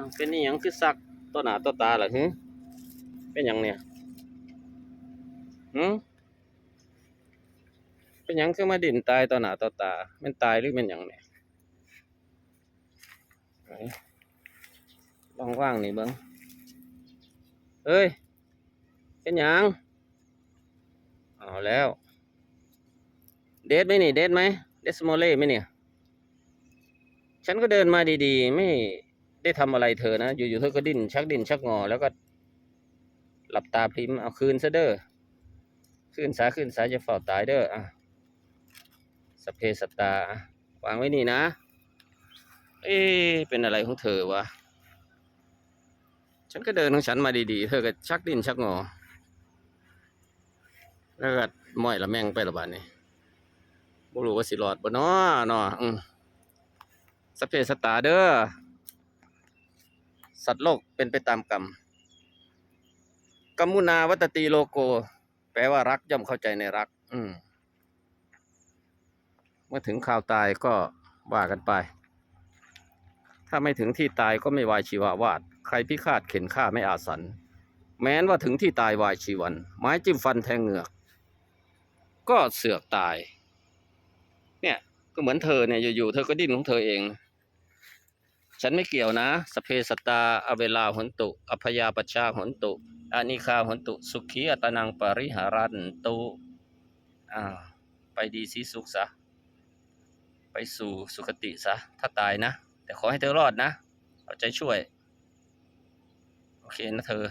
าวเป็นนี่ยังคือสักต่อหน้าต่อตาล่ะฮึเป็นหยังเนี่ยหืมเป็นหยังคือมาดินตายต่อหน้าต่อตาแมันตายหรือเป็นหยังเนี่ยไหนลองว่างนี่เบิ้งเอ้ย เป็นหยังเอาแล้ว เดทไหมนี่ เดทไหม เดทสโมเล่ไหมเนี่ย ฉันก็เดินมาดีๆ ไม่ ได้ทำอะไรเธอนะ อยู่ๆเธอก็ดิ้นชักดิ้นชักงอ แล้วก็ หลับตาพริมเอาคืนซะเด้อคืนสาคืนสาจะเฝ้าตายเด้ออะสเพสตาวางไว้นี่นะ เอ๊เป็นอะไรของเธอวะ ฉันก็เดินของฉันมาดีๆ เธอก็ชักดิ้นชักงอ แล้วก็ม้อยละแม่งไปละบาดนี้บ่รู้ว่าสิรอดบ่นาะเนาะอืมสเพสตาเด้อ สัตว์โลกเป็นไปตามกรรมกมมุนาวัตตีโลโก แปลว่ารักย่อมเข้าใจในรัก อืมเมื่อถึงข่าวตายก็ว่ากันไป ถ้าไม่ถึงที่ตายก็ไม่วายชีวาวาด ใครพิฆาตเข็นฆ่าไม่อาสัน แม้นว่าถึงที่ตายวายชีวัน ไม้จิ้มฟันแทงเหงือก ก็เสือกตาย เนี่ย ก็เหมือนเธอเนี่ยอยู่ๆเธอก็ดิ้นของเธอเอง ฉันไม่เกี่ยวนะ สเพสตาอเวลาหนตุ อพยาปชชาหนตุอานิคาหนตุ สุขีอัตนังปริหารันตุอ่าไปดีสีสุขซะ ไปสู่สุคติซะ ถ้าตายนะ แต่ขอให้เธอรอดนะ เอาใจช่วย โอเคนะเธอ